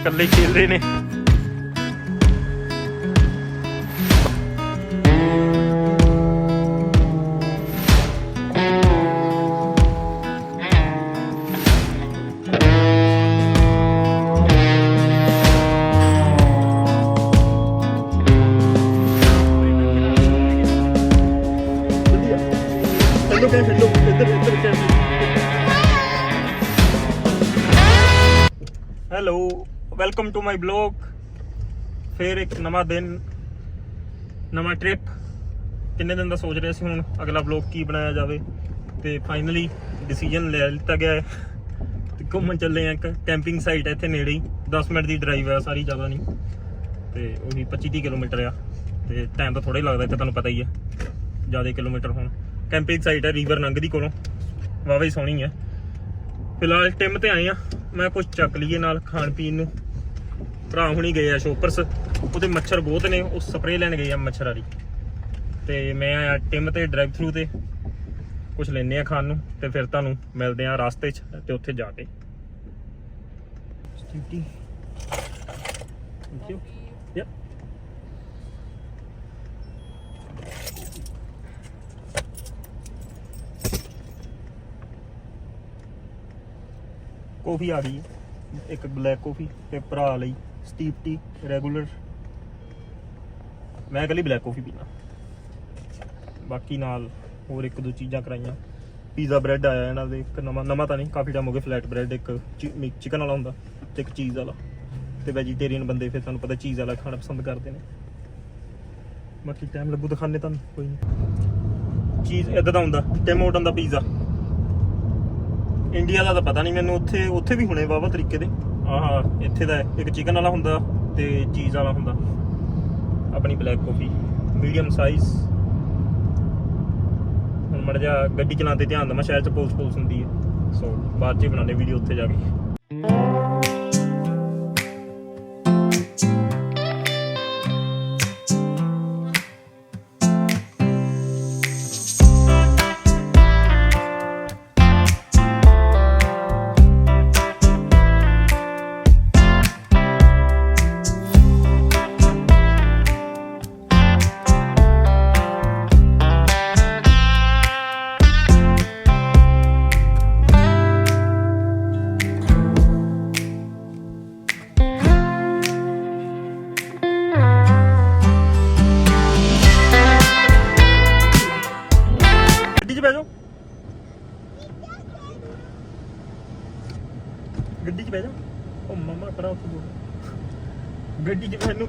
ਇਕੱਲੇ ਖੇਲ ਰਹੇ ਨੇ। ਵੈਲਕਮ ਟੂ ਮਾਈ ਬਲੌਗ ਫੇਰ ਇੱਕ ਨਵਾਂ ਦਿਨ, ਨਵਾਂ ਟ੍ਰਿਪ ਕਿੰਨੇ ਦਿਨ ਦਾ ਸੋਚ ਰਿਹਾ ਸੀ ਹੁਣ ਅਗਲਾ ਬਲੌਗ ਕੀ ਬਣਾਇਆ ਜਾਵੇ? ਤੇ ਫਾਈਨਲੀ ਡਿਸੀਜਨ ਲੈ ਲਿੱਤਾ ਗਿਆ ਹੈ। ਤੇ ਘੁੰਮਣ ਚੱਲੇ ਆ ਇੱਕ ਕੈਂਪਿੰਗ ਸਾਈਟ ਹੈ ਇੱਥੇ ਨੇੜੇ ਹੀ। 10 ਮਿੰਟ ਦੀ ਡਰਾਈਵ ਹੈ, ਸਾਰੀ ਜ਼ਿਆਦਾ ਨਹੀਂ। ਤੇ ਉਹੀ 25 30 ਕਿਲੋਮੀਟਰ ਆ। ਤੇ ਟਾਈਮ ਤਾਂ ਥੋੜਾ ਹੀ ਲੱਗਦਾ, ਇੱਥੇ ਤੁਹਾਨੂੰ ਪਤਾ ਹੀ ਹੈ। ਜ਼ਿਆਦਾ ਕਿਲੋਮੀਟਰ ਹੁਣ। ਕੈਂਪਿੰਗ ਸਾਈਟ ਹੈ ਰੀਵਰ ਨੰਗ ਦੀ ਕੋਲੋਂ। ਵਾਵਾ ਹੀ ਸੋਹਣੀ ਹੈ। ਫਿਲਹਾਲ ਟਿਮ ਤੇ ਆਏ ਆ ਮੈਂ ਕੁਝ ਚੱਕ ਲਈਏ ਨਾਲ ਖਾਣ ਪੀਣ ਨੂੰ। ਭਰਾ ਹੁਣੀ ਗਏ ਆ ਸ਼ੋਪਰਸ। ਉਹਦੇ ਮੱਛਰ ਬਹੁਤ ਨੇ ਉਹ ਸਪਰੇਅ ਲੈਣ ਗਏ ਆ ਮੱਛਰ ਵਾਲੀ। ਤੇ ਮੈਂ ਆਇਆ ਟਿਮ ਤੇ ਡਰਾਈਵ ਥਰੂ ਤੇ। ਕੁਝ ਲੈਣੇ ਆ ਖਾਣ ਨੂੰ ਤੇ ਫਿਰ ਤੁਹਾਨੂੰ ਮਿਲਦੇ ਆ ਰਾਸਤੇ 'ਚ ਤੇ ਉੱਥੇ ਜਾ ਕੇ। ਸਟੀਟੀ ਥੈਂਕ ਯੂ ਯਾ ਕਾਫੀ ਆ ਗਈ। ਇੱਕ ਬਲੈਕ ਕਾਫੀ ਤੇ ਭਰਾ ਲਈ। ਸਟੀਪ ਟੀ ਰੈਗੂਲਰ ਮੈਂ ਕੱਲੀ ਬਲੈਕ ਕਾਫੀ ਪੀਣਾ ਬਾਕੀ ਨਾਲ ਹੋਰ ਇੱਕ ਦੋ ਚੀਜ਼ਾਂ ਕਰਾਈਆਂ। ਪੀਜ਼ਾ ਬ੍ਰੈਡ ਆਇਆ ਇਹਨਾਂ ਦੇ, ਇੱਕ ਨਵਾਂ ਨਵਾਂ ਤਾਂ ਨਹੀਂ, ਕਾਫੀ ਟਾਈਮ ਹੋ ਗਿਆ ਫਲੈਟ ਬ੍ਰੈਡ ਇੱਕ ਚਿਕਨ ਵਾਲਾ ਹੁੰਦਾ ਤੇ ਇੱਕ ਚੀਜ਼ ਵਾਲਾ। ਤੇ ਵੈਜੀਟੇਰੀਅਨ ਬੰਦੇ ਫਿਰ ਤੁਹਾਨੂੰ ਪਤਾ ਚੀਜ਼ ਵਾਲਾ ਖਾਣਾ ਪਸੰਦ ਕਰਦੇ ਨੇ। ਬਾਕੀ ਟਾਈਮ ਲੱਗੂ ਦਿਖਾਣੇ ਤੁਹਾਨੂੰ, ਕੋਈ ਨਹੀਂ ਚੀਜ਼ ਇਦਾਂ ਦਾ ਹੁੰਦਾ ਟਿਮ ਹੋਟਨ ਦਾ ਪੀਜ਼ਾ ਇੰਡੀਆ ਦਾ ਤਾਂ ਪਤਾ ਨਹੀਂ ਮੈਨੂੰ, ਉੱਥੇ ਉੱਥੇ ਵੀ ਹੁਣੇ ਵਾਵਾ ਤਰੀਕੇ ਦੇ। ਆਹ, ਇੱਥੇ ਦਾ ਇੱਕ ਚਿਕਨ ਵਾਲਾ ਹੁੰਦਾ ਤੇ ਚੀਜ਼ ਵਾਲਾ ਹੁੰਦਾ। ਆਪਣੀ ਬਲੈਕ ਕਾਫੀ ਮੀਡੀਅਮ ਸਾਈਜ਼ ਹੁਣ ਮੜ ਜਾ ਗੱਡੀ ਚਲਾਉਂਦੇ ਧਿਆਨ ਦਮਾ ਸ਼ਹਿਰ ਚ ਪੁਲਿਸ ਪੁਲਿਸ ਹੁੰਦੀ ਹੈ ਸੋ ਬਾਅਦ ਚ ਹੀ ਬਣਾਉਂਦੇ ਵੀਡੀਓ ਉੱਥੇ ਜਾ ਕੇ।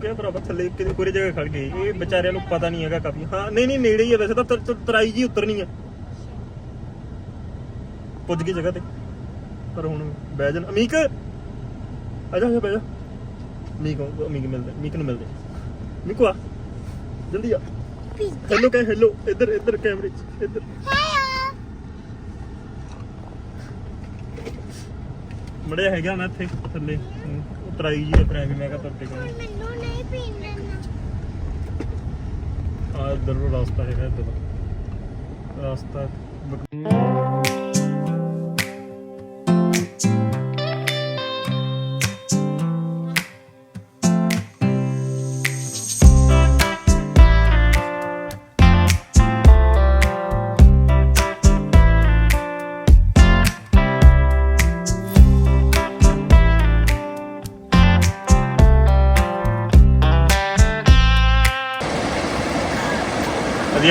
ਕਿਹਾ ਭਰਾਵਾ ਥੱਲੇ ਕਿਤੇ ਕੋਈ ਜਗ੍ਹਾ ਖੜ ਗਏ ਇਹ ਵਿਚਾਰਿਆਂ ਨੂੰ ਪਤਾ ਨਹੀਂ ਹੈਗਾ ਕਾਫੀ। ਹਾਂ ਨਹੀਂ ਨਹੀਂ ਨੇੜੇ ਹੀ ਹੈ ਵੈਸੇ ਤਾਂ ਤਰ- ਤਰ- ਤਰਾਈ ਜੀ ਉਤਰਨੀ ਹੈ ਪੁੱਜ ਗਈ ਜਗ੍ਹਾ ਤੇ। ਪਰ ਹੁਣ ਬਹਿ ਜਾਣ। ਅਮੀਕ! ਆ ਜਾ ਆ ਜਾ ਬਹਿ ਜਾ। ਅਮੀਕ ਅਮੀਕ ਮਿਲਦੇ ਅਮੀਕ ਨੂੰ ਮਿਲਦੇ। ਅਮੀਕ ਆ। ਜਲਦੀ ਆ। ਹੈਲੋ ਕਹਿ ਹੈਲੋ ਇੱਧਰ ਇੱਧਰ ਕੈਮਰੇ 'ਚ ਇੱਧਰ। ਮੜਿਆ ਹੈਗਾ ਨਾ ਇੱਥੇ ਥੱਲੇ। ਹਮ, ਉਤਰਾਈ ਜੀ ਉਤਰਾਈ ਵੀ ਮੈਂ ਕਿਹਾ ਤੁਰ ਕੇ ਜਾਣਾ ਮੈਨੂੰ ਨਹੀਂ ਪੀਣਾ ਆ ਇੱਧਰ ਨੂੰ ਰਸਤਾ ਹੈਗਾ ਇੱਧਰ। ਰਸਤਾ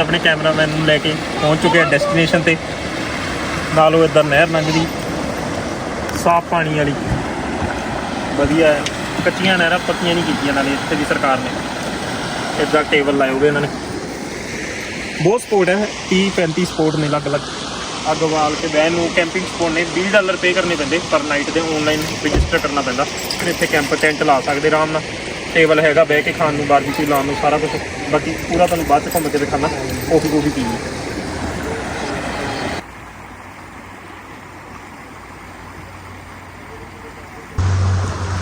ਆਪਣੇ ਕੈਮਰਾਮੈਨ ਨੂੰ ਲੈ ਕੇ ਪਹੁੰਚ ਚੁੱਕੇ ਆ ਡੈਸਟੀਨੇਸ਼ਨ ਤੇ। ਨਾਲ ਉਹ ਇੱਧਰ ਨਹਿਰ ਲੰਘਦੀ। ਸਾਫ਼ ਪਾਣੀ ਵਾਲੀ। ਵਧੀਆ ਹੈ। ਕੱਚੀਆਂ ਨਹਿਰਾਂ ਪੱਕੀਆਂ ਨਹੀਂ ਕੀਤੀਆਂ ਨਾਲੇ ਇੱਥੇ ਦੀ ਸਰਕਾਰ ਨੇ। ਇੱਦਾਂ ਟੇਬਲ ਲਾਏ ਹੋਗੇ ਇਹਨਾਂ ਨੇ। ਬਹੁਤ ਸਪੋਰਟ ਹੈ। 30 35 ਸਪੋਰਟ ਨੇ ਅਲੱਗ-ਅਲੱਗ। ਅੱਗ ਬਾਲ ਕੇ ਬਹਿਣ ਨੂੰ ਕੈਂਪਿੰਗ ਸਪੋਰਟ ਨੇ। 20 ਡਾਲਰ ਪੇ ਕਰਨੇ ਪੈਂਦੇ ਪਰ ਨਾਈਟ ਦੇ ਆਨਲਾਈਨ ਰਜਿਸਟਰ ਕਰਨਾ ਪੈਂਦਾ। ਫਿਰ ਇੱਥੇ ਕੈਂਪ ਟੈਂਟ ਲਾ ਸਕਦੇ, ਆਰਾਮ ਨਾਲ। ਟੇਬਲ ਹੈਗਾ ਬਹਿ ਕੇ ਖਾਣ ਨੂੰ ਬਾਰਬੀਕਿਊ ਲਾਉਣ ਨੂੰ, ਸਾਰਾ ਕੁਝ ਬਾਕੀ ਪੂਰਾ ਤੁਹਾਨੂੰ ਬਾਅਦ ਚ ਘੁੰਮ ਕੇ ਦਿਖਾਣਾ ਕਾਫੀ ਕਾਫੀ ਪੀਣੀ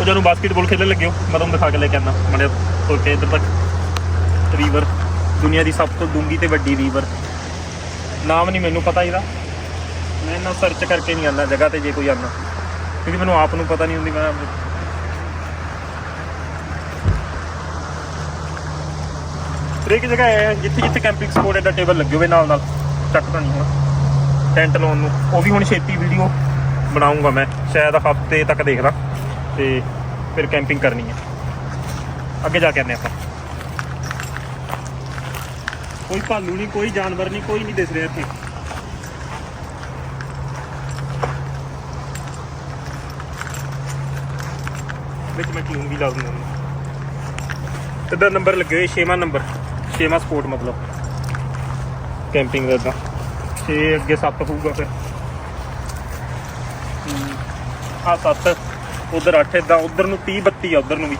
ਉਹ ਜਦੋਂ ਬਾਸਕਟਬਾਲ ਖੇਡਣ ਲੱਗੇ ਹੋ, ਮੈਂ ਤੁਹਾਨੂੰ ਦਿਖਾ ਕੇ ਲੈ ਕੇ ਆਣਾ ਮੜੇ ਤੁਰ ਕੇ ਇੱਧਰ ਤੱਕ। ਰੀਵਰ ਦੁਨੀਆ ਦੀ ਸਭ ਤੋਂ ਡੂੰਗੀ ਤੇ ਵੱਡੀ ਰੀਵਰ ਨਾਮ ਨਹੀਂ ਮੈਨੂੰ ਪਤਾ ਇਹਦਾ। ਮੈਂ ਨਾ ਸਰਚ ਕਰਕੇ ਨਹੀਂ ਆਉਂਦਾ ਜਗ੍ਹਾ ਤੇ ਜੇ ਕੋਈ ਆਉਂਦਾ। ਕਿਉਂਕਿ ਮੈਨੂੰ ਆਪ ਨੂੰ ਪਤਾ ਨਹੀਂ ਹੁੰਦੀ, ਮੈਂ ਹਰੇਕ ਜਗ੍ਹਾ ਹੈ, ਜਿੱਥੇ ਜਿੱਥੇ ਕੈਂਪਿੰਗ ਸਪੋਟ ਐਡਾ ਟੇਬਲ ਲੱਗੇ ਹੋਵੇ ਨਾਲ ਨਾਲ ਚੱਕ ਤਾਂ ਨਹੀਂ ਹੁਣ। ਟੈਂਟ ਲਾਉਣ ਨੂੰ। ਉਹ ਵੀ ਹੁਣ ਛੇਤੀ ਵੀਡੀਓ ਬਣਾਉਂਗਾ ਮੈਂ। ਸ਼ਾਇਦ ਹਫ਼ਤੇ ਤੱਕ ਦੇਖਦਾ। ਤੇ ਫਿਰ ਕੈਂਪਿੰਗ ਕਰਨੀ ਹੈ। ਅੱਗੇ ਜਾ ਕੇ ਆਨੇ ਆਪਾਂ। ਕੋਈ ਭਾਲੂ ਨਹੀਂ, ਕੋਈ ਜਾਨਵਰ ਨਹੀਂ, ਕੋਈ ਨਹੀਂ ਦਿਸ ਰਿਹਾ ਇੱਥੇ। ਵਿੱਚ ਮੈਂ ਟਿਊਨ ਵੀ ਲਾ ਦਿੰਦਾ। ਤੇ ਦਾ ਨੰਬਰ ਲੱਗੇ ਹੋਏ 6ਵਾਂ ਨੰਬਰ 6ਵਾਂ ਸਪੋਰਟ ਮਤਲਬ। ਕੈਂਪਿੰਗ ਦਾ ਤਾਂ 6 ਅੱਗੇ 7 ਹੋਊਗਾ ਫਿਰ। ਆ 7 ਉਧਰ 8 ਇਦਾਂ ਉਧਰ ਨੂੰ 30 32 ਆ, ਉਧਰ ਨੂੰ ਵੀ।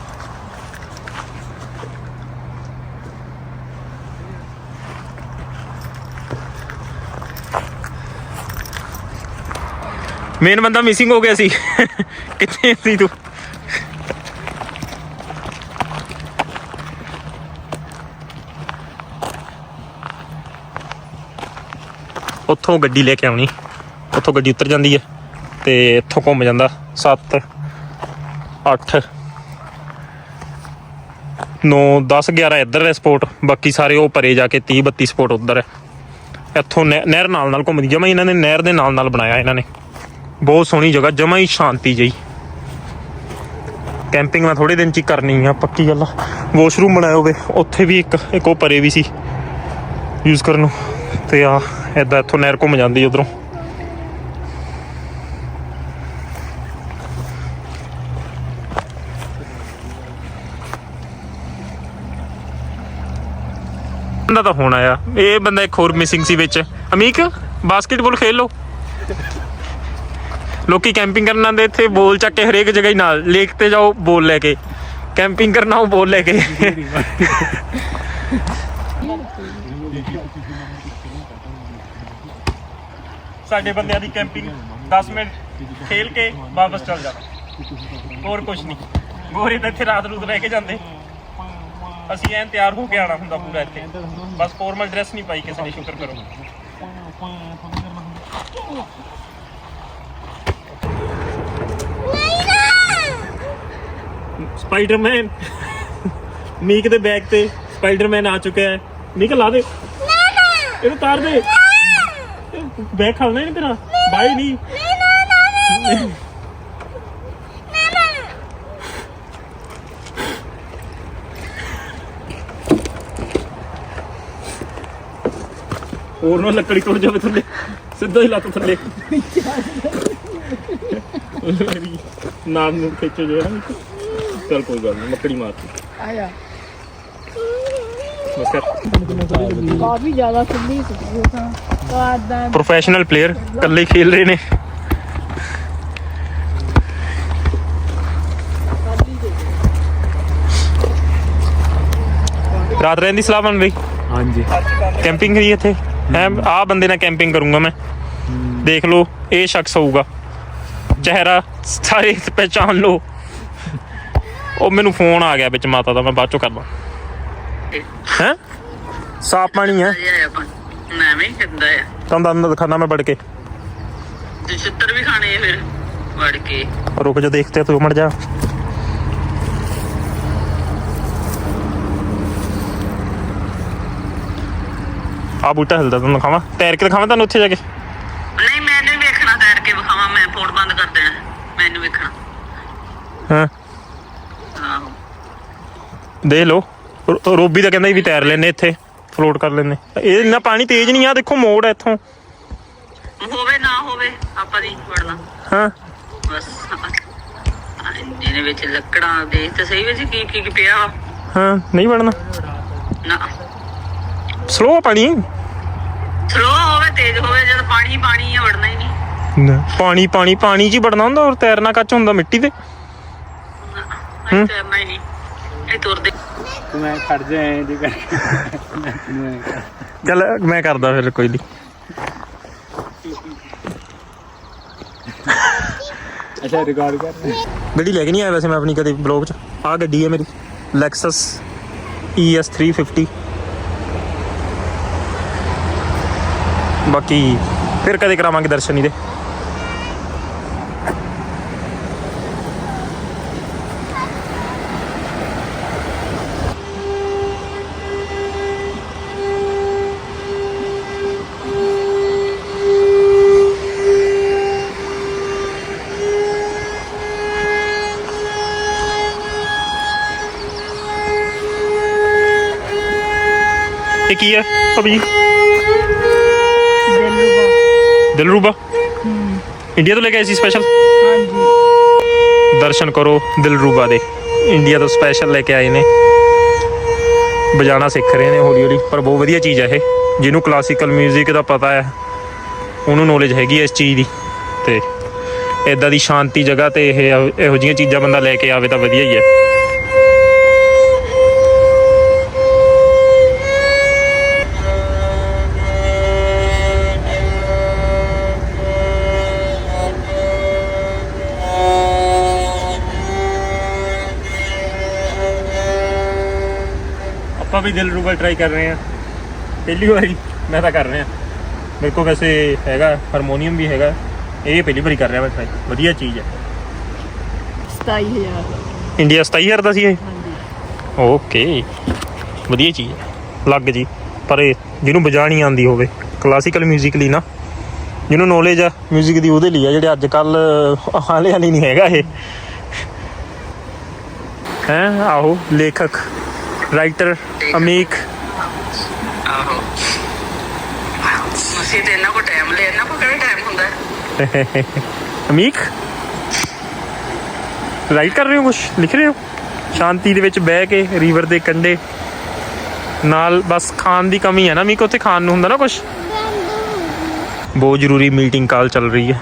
ਮੇਨ ਬੰਦਾ ਮਿਸਿੰਗ ਹੋ ਗਿਆ ਸੀ। ਕਿੱਥੇ ਸੀ ਤੂੰ? ਉੱਥੋਂ ਗੱਡੀ ਲੈ ਕੇ ਆਉਣੀ। ਉੱਥੋਂ ਗੱਡੀ ਉਤਰ ਜਾਂਦੀ ਹੈ ਤੇ ਇੱਥੋਂ ਘੁੰਮ ਜਾਂਦਾ। 7 8 9 10 11 ਇੱਧਰ ਹੈ ਸਪੋਰਟ ਬਾਕੀ ਸਾਰੇ ਉਹ ਪਰੇ ਜਾ ਕੇ 30 32 ਸਪੋਰਟ ਉੱਧਰ ਹੈ। ਇੱਥੋਂ ਨਹਿ- ਨਹਿਰ ਨਾਲ ਨਾਲ ਘੁੰਮਦੀ। ਜਮਾ ਇਹਨਾਂ ਨੇ ਨਹਿਰ ਦੇ ਨਾਲ ਨਾਲ ਬਣਾਇਆ ਇਹਨਾਂ ਨੇ। ਬਹੁਤ ਸੋਹਣੀ ਜਗ੍ਹਾ, ਜਮਾ ਹੀ ਸ਼ਾਂਤੀ ਜਈ ਕੈਂਪਿੰਗ ਮੈਂ ਥੋੜੇ ਦਿਨ ਚ ਹੀ ਕਰਨੀ ਆ ਪੱਕੀ ਗੱਲ ਆ। ਵਾਸ਼ਰੂਮ ਬਣਾਇਆ ਹੋਵੇ। ਉੱਥੇ ਵੀ ਇੱਕ ਇੱਕ ਉਹ ਪਰੇ ਵੀ ਸੀ। ਯੂਜ਼ ਕਰਨ ਨੂੰ। ਤੇ ਆ ਏਦਾਂ ਇੱਥੋਂ ਨਹਿਰ ਘੁੰਮ ਜਾਂਦੀ ਉਧਰੋਂ। ਬੰਦਾ ਤਾਂ ਹੁਣ ਆਇਆ। ਇਹ ਬੰਦਾ ਇੱਕ ਹੋਰ ਮਿਸਿੰਗ ਸੀ ਵਿੱਚ। ਅਮੀਕ ਬਾਸਕਟਬਾਲ ਖੇਲ ਲੋ ਲੋਕੀ ਕੈਂਪਿੰਗ ਕਰਨ ਆਉਂਦੇ ਇੱਥੇ, ਬੋਲ ਚੱਕ ਕੇ ਹਰੇਕ ਜਗ੍ਹਾ ਹੀ ਨਾਲ। ਲੇਕ ਤੇ ਜਾਓ, ਬੋਲ ਲੈ ਕੇ। ਕੈਂਪਿੰਗ ਕਰਨਾ, ਉਹ ਬੋਲ ਲੈ ਕੇ। ਸਾਡੇ ਬੰਦਿਆਂ ਦੀ ਕੈਂਪਿੰਗ 10 ਮਿੰਟ ਖੇਲ ਕੇ ਵਾਪਸ ਚੱਲ ਜਾਣਾ ਹੋਰ ਕੁਝ ਨਹੀਂ। ਗੋਰੇ ਤਾਂ ਇੱਥੇ ਰਾਤ ਨੂੰ ਰਹਿ ਕੇ ਜਾਂਦੇ। ਅਸੀਂ ਐਨ ਤਿਆਰ ਹੋ ਕੇ ਆਣਾ ਹੁੰਦਾ ਪੂਰਾ ਇੱਥੇ। ਬਸ ਫਾਰਮਲ ਡਰੈਸ ਨਹੀਂ ਪਾਈ ਕਿਸੇ ਨੇ ਸ਼ੁਕਰ ਕਰੋ। ਸਪਾਈਡਰਮੈਨ। ਮੀਕ ਦੇ ਬੈਗ ਤੇ ਸਪਾਈਡਰਮੈਨ ਆ ਚੁੱਕਿਆ ਹੈ। ਮੀਕ ਲਾ ਦੇ। ਇਹਨੂੰ ਤਾਰ ਦੇ। ਬੈਗ ਖੜਨਾ ਨਹੀਂ ਤੇਰਾ। ਬਾਈ ਨਹੀਂ। ਹੋਰ ਨਾ ਲੱਕੜੀ ਟੁੱਟ ਜਾਵੇ ਥੱਲੇ। ਸਿੱਧਾ ਹੀ ਲੱਤ ਥੱਲੇ। ਨਾਮ ਨੂੰ ਖਿੱਚੋ ਜਿਹੜਾ ਨਾ ਚਲ ਕੋਈ ਗੱਲ ਨਹੀਂ ਲੱਕੜੀ ਮਾਰਤੀ ਆਇਆ। ਬਸ ਕਰ। ਕਾਫੀ ਜ਼ਿਆਦਾ ਖੁੱਲੀ ਸੀ। ਤਾਂ ਤਾਂ ਪ੍ਰੋਫੈਸ਼ਨਲ ਪਲੇਅਰ ਇਕੱਲੇ ਖੇਲ ਰਹੇ ਨੇ। ਰਾਤ ਰਹਿਣ ਦੀ ਸਲਾਹ ਬਣ ਰਹੀ ਹਾਂਜੀ। ਕੈਂਪਿੰਗ ਹੀ ਇੱਥੇ? ਹੈ? ਆ ਬੰਦੇ ਨਾਲ ਕੈਂਪਿੰਗ ਕਰੂੰਗਾ ਮੈਂ। ਦੇਖ ਲਓ ਇਹ ਸ਼ਖਸ ਹੋਊਗਾ। ਚਿਹਰਾ ਸਾਰੇ ਪਹਿਚਾਨ ਲਓ। ਉਹ ਮੈਨੂੰ ਫੋਨ ਆ ਗਿਆ ਵਿੱਚ ਮਾਤਾ ਦਾ ਮੈਂ ਬਾਅਦ ਚੋਂ ਕਰਦਾ। ਹੈ? ਸਾਫ਼ ਪਾਣੀ ਹੈ। ਕੰਮ ਐਵੇਂ ਹੀ ਆ। ਤੁਹਾਨੂੰ ਤੁਹਾਨੂੰ ਦਿਖਾਣਾ ਮੈਂ ਵੜ ਕੇ। ਤੇ ਛਿੱਤਰ ਵੀ ਖਾਣੇ ਆ ਫਿਰ ਵੜ ਕੇ। ਰੁਕ ਜਾ ਦੇਖਤੇ ਤੂੰ ਮੜ ਜਾ। ਆ ਬੂਟਾ ਹਿਲਦਾ ਤੁਹਾਨੂੰ ਦਿਖਾਵਾਂ। ਤੈਰ ਕੇ ਦਿਖਾਵਾਂ ਤੁਹਾਨੂੰ ਉੱਥੇ ਜਾ ਕੇ? ਨਹੀਂ ਮੈਨੂੰ ਵੀ ਵੇਖਣਾ ਤੈਰ ਕੇ ਵਿਖਾਵਾਂ ਮੈਂ ਫੋਨ ਬੰਦ ਕਰ ਦੇਣਾ। ਮੈਨੂੰ ਵੇਖਣਾ। ਹਾਂ? ਆਹੋ। ਦੇਖ ਰੋਬੀ ਦਾ ਕਹਿੰਦਾ ਵੀ ਤੈਰ ਲੈਨੇ ਇੱਥੇ। ਫਲੋਟ ਕਰ ਲੈਨੇ ਇਹ ਇੰਨਾ ਪਾਣੀ ਤੇਜ਼ ਨਹੀਂ ਆ ਦੇਖੋ ਮੋੜ ਹੈ ਇੱਥੋਂ। ਹੋਵੇ ਨਾ ਹੋਵੇ ਆਪਾਂ ਨਹੀਂ ਵੜਨਾ। ਹਾਂ। ਬਸ ਜਿਹਨੇ ਵਿੱਚ ਲੱਕੜਾਂ ਦੇਖ ਤੇ ਸਹੀ ਵਿੱਚ ਕੀ ਕੀ ਪਿਆ? ਹਾਂ ਨਹੀਂ ਵੜਨਾ। ਨਾ। ਸਲੋ ਪਾਣੀ। ਸਲੋ ਹੋਵੇ ਤੇਜ਼ ਹੋਵੇ ਜਦ ਪਾਣੀ ਪਾਣੀ ਆ ਵੜਨਾ ਹੀ ਨਹੀਂ। ਪਾਣੀ ਪਾਣੀ ਪਾਣੀ 'ਚ ਹੀ ਵੜਨਾ ਹੁੰਦਾ ਔਰ ਤੈਰਨਾ ਕੱਚ ਹੁੰਦਾ ਮਿੱਟੀ ਤੇ। ਨਹੀਂ ਤੈਰਨਾ ਹੀ ਨਹੀਂ। ਇਹ ਤੁਰਦੇ ਤੇ ਮੈਂ ਖੜ ਜਾਏ ਜੀ ਕਰਕੇ ਮੈਂ ਕਰ- ਚੱਲ ਮੈਂ ਕਰਦਾ ਫਿਰ ਕੋਈ ਨਹੀਂ ਅੱਛਾ ਰਿਕਾਰਡ ਕਰ। ਗੱਡੀ ਲੈ ਕੇ ਨਹੀਂ ਆਇਆ ਵੈਸੇ ਮੈਂ ਆਪਣੀ ਕਦੇ ਬਲੌਗ 'ਚ। ਆਹ ਗੱਡੀ ਹੈ ਮੇਰੀ। ਲੈਕਸਸ ES 350 ਬਾਕੀ ਫਿਰ ਕਦੇ ਕਰਾਵਾਂਗੇ ਦਰਸ਼ਨ ਇਹਦੇ। ਕੀ ਹੈ ਭਾਬੀ ਦਿਲਰੂਬਾ। ਇੰਡੀਆ ਤੋਂ ਲੈ ਕੇ ਆਏ ਸੀ ਸਪੈਸ਼ਲ ਹਾਂਜੀ ਦਰਸ਼ਨ ਕਰੋ ਦਿਲਰੂਬਾ ਦੇ। ਇੰਡੀਆ ਤੋਂ ਸਪੈਸ਼ਲ ਲੈ ਕੇ ਆਏ ਨੇ। ਵਜਾਣਾ ਸਿੱਖ ਰਹੇ ਨੇ ਹੌਲੀ ਹੌਲੀ, ਪਰ ਬਹੁਤ ਵਧੀਆ ਚੀਜ਼ ਹੈ ਇਹ। ਜਿਹਨੂੰ ਕਲਾਸੀਕਲ 뮤직 ਦਾ ਪਤਾ ਹੈ, ਉਹਨੂੰ ਨੌਲੇਜ ਹੈਗੀ ਇਸ ਚੀਜ਼ ਦੀ। ਤੇ ਇਦਾਂ ਦੀ ਸ਼ਾਂਤੀ ਜਗ੍ਹਾ ਤੇ ਇਹ ਇਹੋ ਜਿਹੀਆਂ ਚੀਜ਼ਾਂ ਬੰਦਾ ਲੈ ਕੇ ਆਵੇ ਤਾਂ ਵਧੀਆ ਹੀ ਹੈ ਆਪਾਂ ਵੀ ਦਿਲ ਰੂਬਾ ਟਰਾਈ ਕਰ ਰਹੇ ਹਾਂ ਪਹਿਲੀ ਵਾਰੀ ਮੈਂ ਤਾਂ ਕਰ ਰਿਹਾ ਮੇਰੇ ਕੋਲ ਵੈਸੇ ਹੈਗਾ ਹਾਰਮੋਨੀਅਮ ਵੀ ਹੈਗਾ ਇਹ ਪਹਿਲੀ ਵਾਰੀ ਕਰ ਰਿਹਾ ਮੈਂ ਟਰਾਈ ਵਧੀਆ ਚੀਜ਼ ਹੈ 27000 ਇੰਡੀਆ 27000 ਦਾ ਸੀ ਇਹ ਹਾਂਜੀ ਓਕੇ ਵਧੀਆ ਚੀਜ਼ ਹੈ ਲੱਗ ਜੀ ਪਰ ਇਹ ਜਿਹਨੂੰ ਵਜਾਣੀ ਆਂਦੀ ਹੋਵੇ ਕਲਾਸੀਕਲ 뮤직 ਲਈ ਨਾ ਜਿਹਨੂੰ ਨੌਲੇਜ ਆ 뮤직 ਦੀ ਉਹਦੇ ਲਈ ਆ ਜਿਹੜੇ ਅੱਜ ਕੱਲ ਹਾਲੇ ਹਾਲੇ ਨਹੀਂ ਹੈਗਾ ਇਹ ਹੈ ਆਹੋ ਲੇਖਕ ਰਾਈਟਰ ਅਮੀਕ। ਆਹੋ। ਅਸੀਂ ਤੇ ਇਹਨਾਂ ਕੋ ਟਾਈਮ ਲਿਆ ਇਹਨਾਂ ਕੋ ਕਿਹੜਾ ਟਾਈਮ ਹੁੰਦਾ? ਹੈ? ਅਮੀਕ? ਰਾਈਟ ਕਰ ਰਹੇ ਹੋ ਕੁਝ ਲਿਖ ਰਹੇ ਹੋ? ਸ਼ਾਂਤੀ ਦੇ ਵਿੱਚ ਬਹਿ ਕੇ ਰਿਵਰ ਦੇ ਕੰਢੇ ਨਾਲ ਬਸ ਖਾਣ ਦੀ ਕਮੀ ਹੈ ਨਾ ਮੀਕ ਉੱਥੇ ਖਾਣ ਨੂੰ ਹੁੰਦਾ ਨਾ ਕੁਝ ਬਹੁਤ ਜ਼ਰੂਰੀ ਮੀਟਿੰਗ ਕਾਲ ਚੱਲ ਰਹੀ ਹੈ।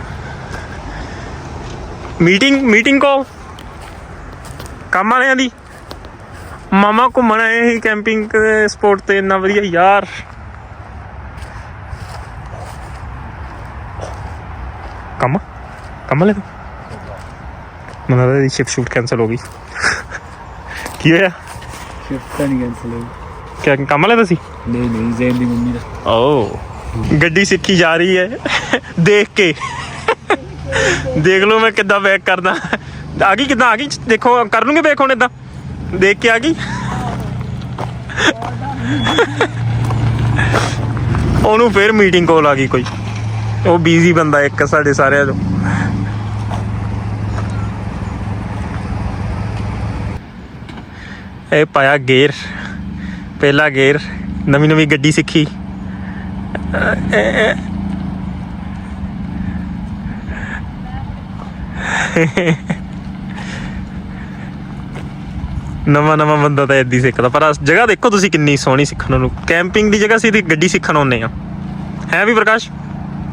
ਮੀਟਿੰਗ ਮੀਟਿੰਗ ਕਾਲ ਕੰਮ ਵਾਲਿਆਂ ਦੀ। ਮਾਮਾ ਘੁੰਮਣ ਆਏ ਸੀ ਕੈਂਪਿੰਗ ਸਪੋਰਟ ਤੇ ਇੰਨਾ ਵਧੀਆ ਯਾਰ। ਕੰਮ ਕੰਮ ਵਾਲੇ ਤੋਂ? ਮਨਾਂ ਦਾ ਸ਼ਿਫਟ ਸ਼ੂਟ ਕੈਨਸਲ ਹੋ ਗਈ। ਕੀ ਹੋਇਆ? ਸ਼ਿਫਟ ਤਾਂ ਨਹੀਂ ਕੈਨਸਲ ਹੋਈ। ਕਿਆ ਕੰਮ ਵਾਲੇ ਦਾ ਸੀ ਨਹੀਂ ਨਹੀਂ ਜ਼ੈਨ ਦੀ ਮੰਮੀ ਦਾ। ਓ ਗੱਡੀ ਸਿੱਖੀ ਜਾ ਰਹੀ ਹੈ। ਦੇਖ ਕੇ। ਦੇਖ ਲਓ ਮੈਂ ਕਿੱਦਾਂ ਬੈਕ ਕਰਦਾ। ਆ ਗਈ ਕਿੱਦਾਂ? ਆ ਗਈ? ਦੇਖੋ ਕਰ ਲੂੰਗੇ ਬੈਕ ਹੁਣ ਇਦਾਂ ਦੇਖ ਕੇ ਆ ਗਈ? ਉਹਨੂੰ ਫੇਰ ਮੀਟਿੰਗ ਕਾਲ ਆ ਗਈ ਕੋਈ। ਉਹ ਬੀਜ਼ੀ ਬੰਦਾ ਇੱਕ ਸਾਡੇ ਸਾਰਿਆਂ ਤੋਂ ਇਹ ਪਾਇਆ ਗੇਅਰ ਪਹਿਲਾ ਗੇਅਰ ਨਵੀਂ ਨਵੀਂ ਗੱਡੀ ਸਿੱਖੀ। ਨਵਾਂ ਨਵਾਂ ਬੰਦਾ ਤਾਂ ਏਦੀ ਸਿੱਖਦਾ। ਪਰ ਆਹ ਜਗ੍ਹਾ ਦੇਖੋ ਤੁਸੀਂ ਕਿੰਨੀ ਸੋਹਣੀ ਸਿੱਖਣ ਨੂੰ। ਕੈਂਪਿੰਗ ਦੀ ਜਗ੍ਹਾ ਸੀ ਤੇ ਗੱਡੀ ਸਿੱਖਣ ਆਉਂਦੇ ਆ ਹੈ ਵੀ ਪ੍ਰਕਾਸ਼?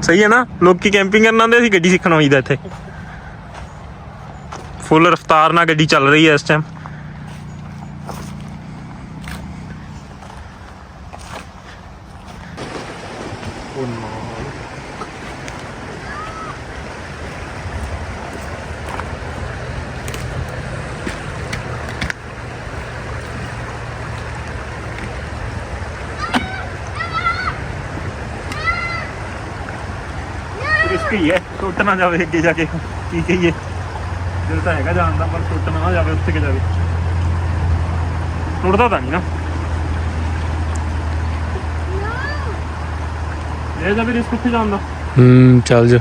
ਸਹੀ ਹੈ ਨਾ? ਲੋਕੀ ਕੈਂਪਿੰਗ ਕਰਨ ਆਉਂਦੇ, ਅਸੀਂ ਗੱਡੀ ਸਿੱਖਣ ਆਈਦਾ ਇੱਥੇ। ਫੁੱਲ ਰਫਤਾਰ ਨਾਲ ਗੱਡੀ ਚੱਲ ਰਹੀ ਹੈ ਇਸ ਟਾਈਮ ਰਿਸਕੀ ਹੈ ਟੁੱਟ ਨਾ ਜਾਵੇ ਅੱਗੇ ਜਾ ਕੇ ਕੀ ਕਹੀਏ। ਦਿਲ ਤਾਂ ਹੈਗਾ ਜਾਣ ਦਾ ਪਰ ਟੁੱਟ ਨਾ ਜਾਵੇ ਉੱਥੇ ਕਿ ਜਾਵੇ ਟੁੱਟਦਾ ਤਾਂ ਨਹੀਂ ਨਾ। ਇਹ ਜਾ ਵੀ ਰਿਸਕ ਉੱਥੇ ਜਾਣ ਦਾ। ਹੂੰ ਚੱਲ ਜਾ।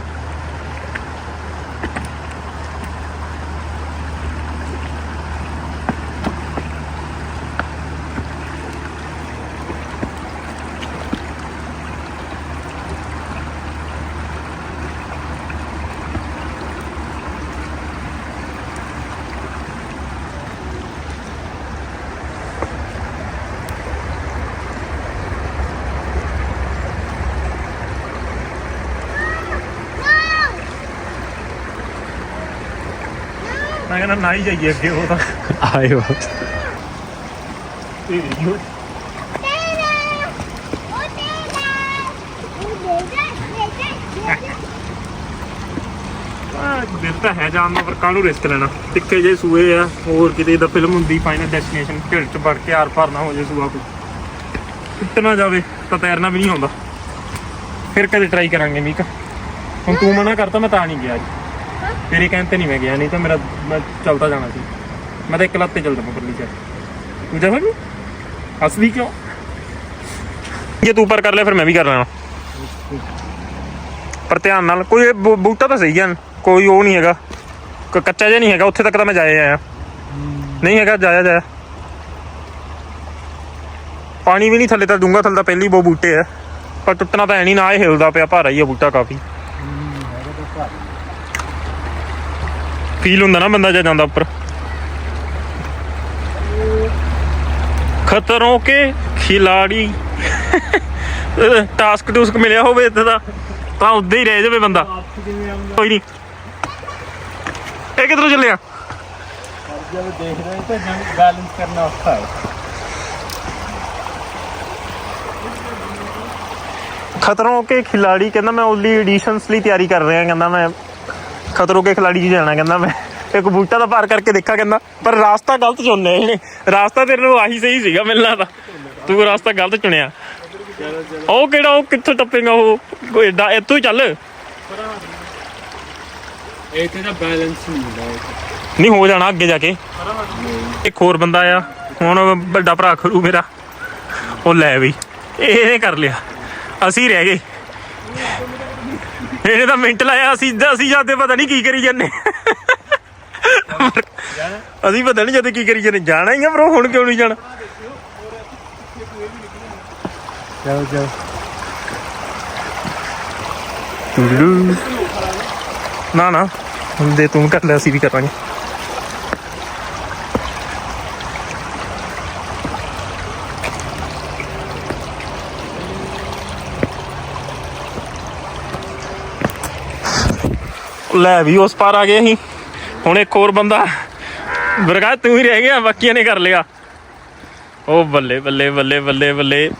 ਕਹਿੰਦਾ ਨਾ ਹੀ ਜਾਈਏ ਅੱਗੇ ਉਹ ਤਾਂ। ਆਇਓ। ਇਹ ਤਾਂ ਹੈ ਜਾਣ ਦਾ ਪਰ ਕਾਹਨੂੰ ਰਿਸਕ ਲੈਣਾ? ਟਿੱਕੇ ਜੇ ਸੂਏ ਆ ਹੋਰ ਕਿਤੇ ਦਾ ਫਿਲਮ ਹੁੰਦੀ ਫਾਈਨਲ ਡੈਸਟੀਨੇਸ਼ਨ ਢਿੱਡ ਚ ਵੜ ਕੇ ਆਰ ਪਾਰ ਨਾ ਹੋ ਜੇ ਸੂਆ ਕੋਈ। ਟੁੱਟ ਨਾ ਜਾਵੇ ਤਾਂ ਤੈਰਨਾ ਵੀ ਨਹੀਂ ਆਉਂਦਾ। ਫਿਰ ਕਦੇ ਟਰਾਈ ਕਰਾਂਗੇ ਮੀਕ ਹੁਣ ਤੂੰ ਮਨਾ ਕਰਤਾ ਮੈਂ ਤਾਂ ਨਹੀਂ ਗਿਆ ਅੱਜ। ਤੇਰੇ ਕਹਿਣ ਤੇ ਨਹੀਂ ਮੈਂ ਗਿਆ, ਨਹੀਂ ਤਾਂ ਮੇਰਾ ਮੈਂ ਚੱਲਦਾ ਜਾਣਾ ਸੀ। ਮੈਂ ਤਾਂ ਇੱਕ ਲੱਤ ਤੇ ਚੱਲਦਾ ਪਰਲੀ ਚ ਤੂੰ ਜਾਵਾਂਗੀ ਅਸਲੀ ਕਿਉਂ? ਜੇ ਤੂੰ ਪਰ ਕਰ ਲਿਆ, ਫਿਰ ਮੈਂ ਵੀ ਕਰ ਲੈਣਾ। ਪਰ ਧਿਆਨ ਨਾਲ, ਕੋਈ ਇਹ ਬੂ- ਬੂਟਾ ਤਾਂ ਸਹੀ ਹੈ ਕੋਈ ਉਹ ਨਹੀਂ ਹੈਗਾ। ਕੋਈ ਕੱਚਾ ਜਿਹਾ ਨਹੀਂ ਹੈਗਾ, ਉੱਥੇ ਤੱਕ ਤਾਂ ਮੈਂ ਜਾਇਆ ਆਇਆ। ਨਹੀਂ ਹੈਗਾ, ਜਾਇਆ ਜਾਇਆ। ਪਾਣੀ ਵੀ ਨਹੀਂ ਥੱਲੇ ਤਾਂ ਡੂੰਗਾ ਥੱਲੇ ਤਾਂ ਪਹਿਲੀ ਬਹੁਤ ਬੂਟੇ ਆ। ਪਰ ਟੁੱਟਣਾ ਤਾਂ ਐ ਨਹੀਂ, ਨਾ ਇਹ ਹਿਲਦਾ ਪਿਆ, ਭਾਰਾ ਹੀ ਆ ਬੂਟਾ ਕਾਫੀ। ਫੀਲ ਹੁੰਦਾ ਨਾ ਬੰਦਾ ਜਦ ਜਾਂਦਾ ਉੱਪਰ। ਖਤਰੋਂ ਕੇ ਖਿਲਾੜੀ। ਟਾਸਕ ਟੂਸਕ ਮਿਲਿਆ ਹੋਵੇ ਇੱਥੇ ਦਾ, ਤਾਂ ਉੱਦਾਂ ਹੀ ਰਹਿ ਜਾਵੇ ਬੰਦਾ। ਕੋਈ ਨਹੀਂ। ਇਹ ਕਿੱਧਰੋਂ ਚੱਲਿਆ ਜਦ ਦੇਖ ਰਹੇ ਤਾਂ ਬੈਲੈਂਸ ਕਰਨਾ ਔਖਾ ਹੈ ਖਤਰੋਂ ਕੇ ਖਿਲਾੜੀ ਕਹਿੰਦਾ ਮੈਂ ਓਲੀ ਐਡੀਸ਼ਨਸ ਲਈ ਤਿਆਰੀ ਕਰ ਰਿਹਾ, ਕਹਿੰਦਾ ਮੈਂ ਖਤਰੋਂ ਕੇ ਖਿਲਾੜੀ 'ਚ ਜਾਣਾ ਕਹਿੰਦਾ ਮੈਂ। ਇੱਕ ਬੂਟਾ ਦਾ ਪਾਰ ਕਰਕੇ ਦੇਖਾ ਕਹਿੰਦਾ ਪਰ ਰਾਸਤਾ ਗਲਤ ਚੁਣਿਆ ਇਹਨੇ। ਰਾਸਤਾ ਤੇਰੇ ਨੂੰ ਆਹੀ ਸਹੀ ਸੀਗਾ ਮੈਨੂੰ ਲੱਗਦਾ। ਤੂੰ ਰਾਸਤਾ ਗਲਤ ਚੁਣਿਆ। ਉਹ ਕਿਹੜਾ ਉਹ ਕਿੱਥੋਂ ਟੱਪੇਗਾ ਉਹ? ਕੋਈ ਏਦਾਂ ਇੱਥੋਂ ਹੀ ਚੱਲ। ਇਹ ਤੇ ਬੈਲੈਂਸ ਨਹੀਂ ਹੁੰਦਾ ਨਹੀਂ ਹੋ ਜਾਣਾ ਅੱਗੇ ਜਾ ਕੇ। ਇੱਕ ਹੋਰ ਬੰਦਾ ਆ ਹੁਣ ਵੱਡਾ ਭਰਾ ਖਰੂ ਮੇਰਾ। ਉਹ ਲੈ ਬਈ ਇਹਨੇ ਕਰ ਲਿਆ। ਅਸੀਂ ਰਹਿ ਗਏ। ਇਹਨੇ ਤਾਂ ਮਿੰਟ ਲਾਇਆ ਅਸੀਂ ਅਸੀਂ ਜਾਂਦੇ ਪਤਾ ਨਹੀਂ ਕੀ ਕਰੀ ਜਾਂਦੇ। ਅਸੀਂ ਪਤਾ ਨਹੀਂ ਜਦ ਕੀ ਕਰੀ ਜਾਂਦੇ। ਜਾਣਾ ਹੀ ਆ ਬ్రో ਹੁਣ ਕਿਉਂ ਨਹੀਂ ਜਾਣਾ? ਚਲੋ ਚਲੋ। ਨਾ ਨਾ। ਹੁਣ ਦੇ ਤੂੰ ਕਰ ਲੈ ਅਸੀਂ ਵੀ ਕਰਾਂਗੇ। ਲੈ ਵੀ ਉਸ ਪਾਰ ਆ ਗਏ ਅਸੀਂ। ਹੁਣ ਇੱਕ ਹੋਰ ਬੰਦਾ। ਵਰਗਾ ਤੂੰ ਹੀ ਰਹਿ ਗਿਆ, ਬਾਕੀਆਂ ਨੇ ਕਰ ਲਿਆ। ਉਹ ਬੱਲੇ ਬੱਲੇ ਬੱਲੇ ਬੱਲੇ ਬੱਲੇ।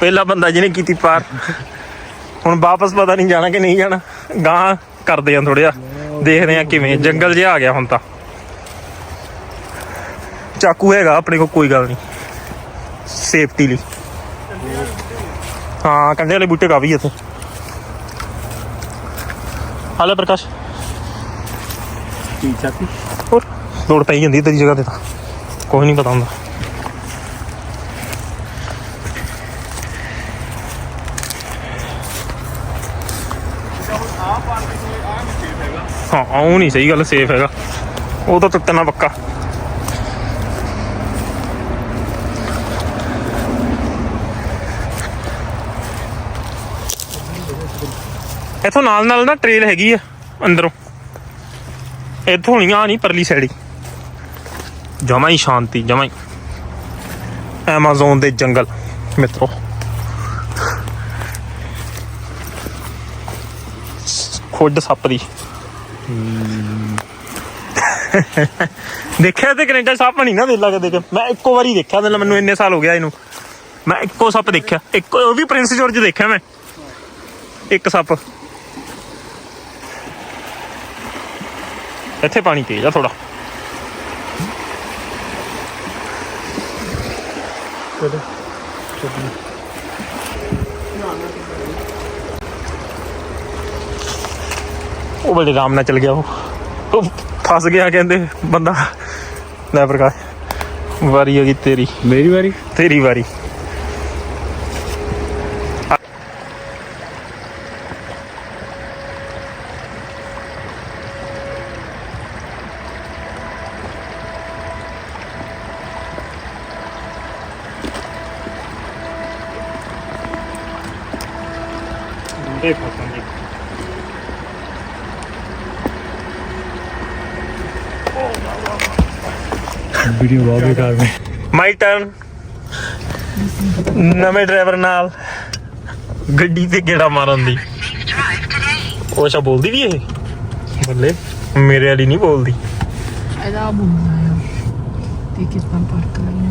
ਪਹਿਲਾ ਬੰਦਾ ਜਿਹਨੇ ਕੀਤੀ ਪਾਰ। ਹੁਣ ਵਾਪਸ ਪਤਾ ਨਹੀਂ ਜਾਣਾ ਕਿ ਨਹੀਂ ਜਾਣਾ। ਗਾਂ ਕਰਦੇ ਆ ਥੋੜਾ ਜਿਹਾ। ਦੇਖਦੇ ਆ ਕਿਵੇਂ। ਜੰਗਲ ਜਿਹਾ ਆ ਗਿਆ ਹੁਣ ਤਾਂ। ਚਾਕੂ ਹੈਗਾ, ਆਪਣੇ ਕੋਲ ਕੋਈ ਗੱਲ ਨਹੀਂ। ਸੇਫਟੀ ਲਈ। ਹਾਂ, ਕੰਡੇ ਵਾਲੇ ਬੂਟੇ ਕਾਫੀ ਇੱਥੇ। ਹਾਲੇ ਪ੍ਰਕਾਸ਼। ਕੀ ਚਾਤੀ ਹੋਰ ਲੋੜ ਪਈ ਜਾਂਦੀ ਤੇਰੀ ਜਗ੍ਹਾ ਤੇ ਤਾਂ। ਕੋਈ ਨਹੀਂ ਪਤਾ ਹੁੰਦਾ। ਹਾਂ ਉਹ ਨਹੀਂ ਸਹੀ ਗੱਲ ਸੇਫ ਹੈਗਾ। ਉਹ ਤਾਂ ਟੁੱਟਣਾ ਪੱਕਾ। ਇਥੋਂ ਨਾਲ ਨਾਲ ਨਾ ਟ੍ਰੇਲ ਹੈਗੀ ਆ ਅੰਦਰੋਂ। ਇੱਥੋਂ ਨਹੀਂ ਆ ਨਹੀਂ ਪਰਲੀ ਸਾਈਡ ਜਮਾ ਹੀ ਸ਼ਾਂਤੀ, ਜਮਾ ਹੀ। ਐਮਾਜ਼ੋਨ ਦੇ ਜੰਗਲ, ਮਿੱਤਰੋ। ਖੁੱਡ ਸੱਪ ਦੀ ਦੇਖਿਆ ਤੇ ਕੈਨੇਡਾ ਸੱਪ ਨਹੀਂ ਨਾ ਵੇਲਾ ਕਦੇ ਮੈਂ ਇੱਕੋ ਵਾਰੀ ਦੇਖਿਆ ਤੇ ਮੈਨੂੰ ਇੰਨੇ ਸਾਲ ਹੋ ਗਿਆ ਇਹਨੂੰ। ਮੈਂ ਇੱਕੋ ਸੱਪ ਦੇਖਿਆ। ਇੱਕੋ ਉਹ ਵੀ ਪ੍ਰਿੰਸ ਜਾਰਜ ਦੇਖਿਆ ਮੈਂ। ਇੱਕ ਸੱਪ। ਇੱਥੇ ਪਾਣੀ ਤੇਜ਼ ਆ ਥੋੜਾ ਉਹ ਬੜੇ ਆਰਾਮ ਨਾਲ ਚਲ ਗਿਆ ਉਹ। ਉਹ ਫਸ ਗਿਆ ਕਹਿੰਦੇ ਬੰਦਾ। ਲੈ ਪ੍ਰਕਾਸ਼ ਵਾਰੀ ਹੈਗੀ ਤੇਰੀ। ਮੇਰੀ ਵਾਰੀ? ਤੇਰੀ ਵਾਰੀ। ਵੀਡੀਓ ਬਹੁਤ ਬੇਕਾਰ ਮਾਈ ਟਰਨ ਨਵੇਂ ਡਰਾਈਵਰ ਨਾਲ ਗੱਡੀ ਤੇ ਗੇੜਾ ਮਾਰਨ ਦੀ। ਉਹ ਅੱਛਾ ਬੋਲਦੀ ਵੀ ਇਹ? ਬੱਲੇ ਮੇਰੇ ਵਾਲੀ ਨਹੀਂ ਬੋਲਦੀ। ਇਹਦਾ ਬੁੰਨਾ ਆ। ਤੇ ਕਿਸ ਪੰਪ ਪਾਰਕ ਲਾਈਨ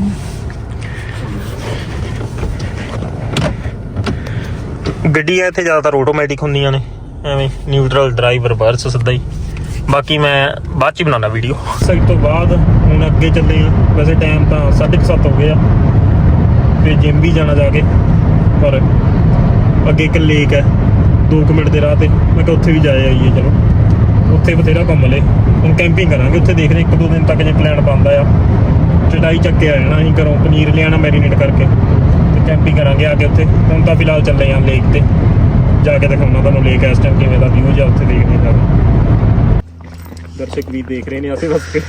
ਗੱਡੀਆਂ ਇੱਥੇ ਜ਼ਿਆਦਾਤਰ ਆਟੋਮੈਟਿਕ ਹੁੰਦੀਆਂ ਨੇ, ਐਵੇਂ ਨਿਊਟਰਲ ਡਰਾਈਵ ਰਿਵਰਸ ਸਿੱਧਾ ਹੀ। ਬਾਕੀ ਮੈਂ ਬਾਅਦ ਚ ਬਣਾਉਣਾ ਵੀਡੀਓ ਸਭ ਤੋਂ ਬਾਅਦ ਹੁਣ ਅੱਗੇ ਚੱਲੇ ਆ। ਵੈਸੇ ਟਾਈਮ ਤਾਂ 7:30 ਹੋ ਗਏ ਆ। ਤੇ ਜਿਮ ਵੀ ਜਾਣਾ ਜਾ ਕੇ। ਪਰ ਅੱਗੇ ਇੱਕ ਲੇਕ ਹੈ 2 ਮਿੰਟ ਦੇ ਰਾਹ ਤੇ। ਮੈਂ ਕਿਹਾ ਉੱਥੇ ਵੀ ਜਾਇਆ ਆਈਏ ਚਲੋ। ਉੱਥੇ ਬਥੇਰਾ ਘੁੰਮ ਲਏ ਹੁਣ ਕੈਂਪਿੰਗ ਕਰਾਂਗੇ, ਉੱਥੇ ਦੇਖਦੇ ਇੱਕ ਦੋ ਦਿਨ ਤੱਕ ਜੇ ਪਲਾਨ ਬਣਦਾ ਆ। ਚਟਾਈ ਚੱਕ ਕੇ ਆ ਜਾਣਾ ਅਸੀਂ ਘਰੋਂ, ਪਨੀਰ ਲਿਆਣਾ ਮੈਰੀਨੇਟ ਕਰਕੇ। ਕੈਂਪਿੰਗ ਕਰਾਂਗੇ ਆ ਕੇ ਉੱਥੇ। ਹੁਣ ਤਾਂ ਫਿਲਹਾਲ ਚੱਲੇ ਆ ਲੇਕ ਤੇ। ਜਾ ਕੇ ਦਿਖਾਉਣਾ ਤੁਹਾਨੂੰ ਲੇਕ ਇਸ ਟਾਈਮ ਕਿਵੇਂ ਦਾ ਵਿਊ ਜਾਂ ਉੱਥੇ ਦੇਖਦੇ ਜਾ ਦਰਸ਼ਕ ਵੀ ਦੇਖ ਰਹੇ ਨੇ ਆਸੇ ਪਾਸੇ।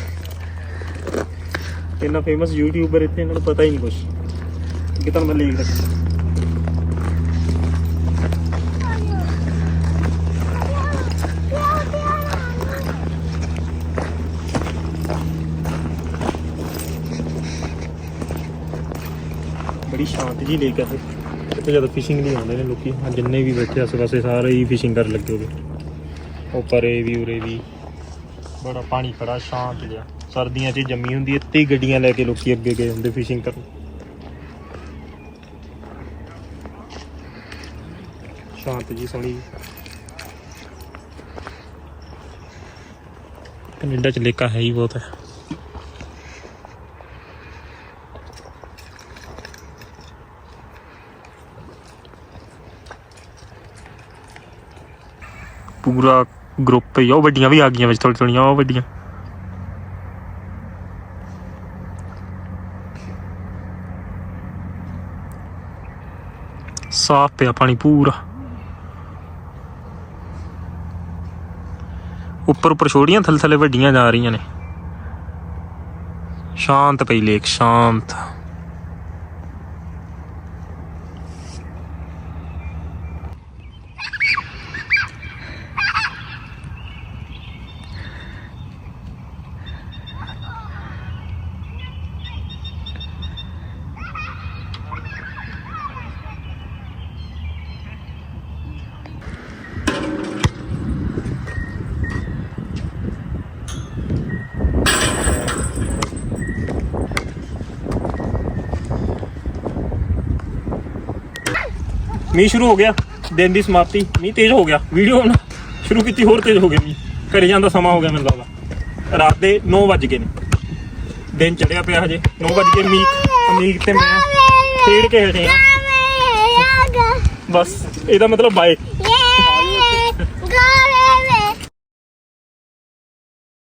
ਇੰਨਾ ਫੇਮਸ ਯੂਟਿਊਬਰ ਇੱਥੇ, ਇਹਨਾਂ ਨੂੰ ਪਤਾ ਹੀ ਨਹੀਂ ਕੁਝ ਅੱਗੇ ਤੁਹਾਨੂੰ ਮੈਂ ਲੇਕ ਦਿਖਾਉਂਦਾ ਜੀ ਲੇਕ ਹੈ ਇੱਥੇ ਜਦੋਂ ਫਿਸ਼ਿੰਗ ਨਹੀਂ ਆਉਂਦੇ ਨੇ ਲੋਕੀ, ਆਹ ਜਿੰਨੇ ਵੀ ਬੈਠੇ ਆਸੇ ਪਾਸੇ ਸਾਰੇ ਹੀ ਫਿਸ਼ਿੰਗ ਕਰਨ ਲੱਗੇ ਹੋਗੇ ਉਹ ਪਰੇ ਵੀ, ਉਰੇ ਵੀ। ਬੜਾ ਪਾਣੀ ਖੜਾ, ਸ਼ਾਂਤ ਜਿਹਾ। ਸਰਦੀਆਂ 'ਚ ਜੰਮੀ ਹੁੰਦੀ ਹੈ ਇੱਥੇ ਹੀ ਗੱਡੀਆਂ ਲੈ ਕੇ ਲੋਕੀ ਅੱਗੇ ਗਏ ਹੁੰਦੇ ਫਿਸ਼ਿੰਗ ਕਰਨ। ਸ਼ਾਂਤ ਜੀ, ਸੋਹਣੀ ਜਿਹੀ। ਕੈਨੇਡਾ ਚ ਲੇਕਾ ਹੈ ਹੀ ਬਹੁਤ। ਹੈ ਪੂਰਾ ਗਰੁੱਪ ਹੀ ਆ, ਉਹ ਵੱਡੀਆਂ ਵੀ ਆ ਗਈਆਂ ਵਿੱਚ ਥੋੜੀ ਥੋੜੀਆਂ ਉਹ ਵੱਡੀਆਂ। ਸਾਫ਼ ਪਿਆ ਪਾਣੀ ਪੂਰਾ। ਉੱਪਰ ਉੱਪਰ ਛੋੜੀਆਂ, ਥੱਲੇ ਥੱਲੇ ਵੱਡੀਆਂ ਜਾ ਰਹੀਆਂ ਨੇ। ਸ਼ਾਂਤ ਪਈ ਲੇਕ, ਸ਼ਾਂਤ। ਮੀਂਹ ਸ਼ੁਰੂ ਹੋ ਗਿਆ ਦਿਨ ਦੀ ਸਮਾਪਤੀ ਮੀਂਹ ਤੇਜ਼ ਹੋ ਗਿਆ ਵੀਡੀਓ ਹੁਣ ਸ਼ੁਰੂ ਕੀਤੀ ਹੋਰ ਤੇਜ਼ ਹੋ ਗਿਆ ਮੀਂਹ ਘਰੇ ਜਾਂਦਾ ਸਮਾਂ ਹੋ ਗਿਆ ਮੈਨੂੰ ਲੱਗਦਾ। ਰਾਤ ਦੇ 9 ਵੱਜ ਗਏ ਨੇ। ਦਿਨ ਚੜਿਆ ਪਿਆ ਹਜੇ 9 ਵੱਜ ਕੇ ਮੀਂਹ ਮੀਂਹ ਤੇ ਮੈਂ ਖੇਡ ਕੇ ਹਟੇ ਆ ਬਸ ਇਹਦਾ ਮਤਲਬ ਬਾਏ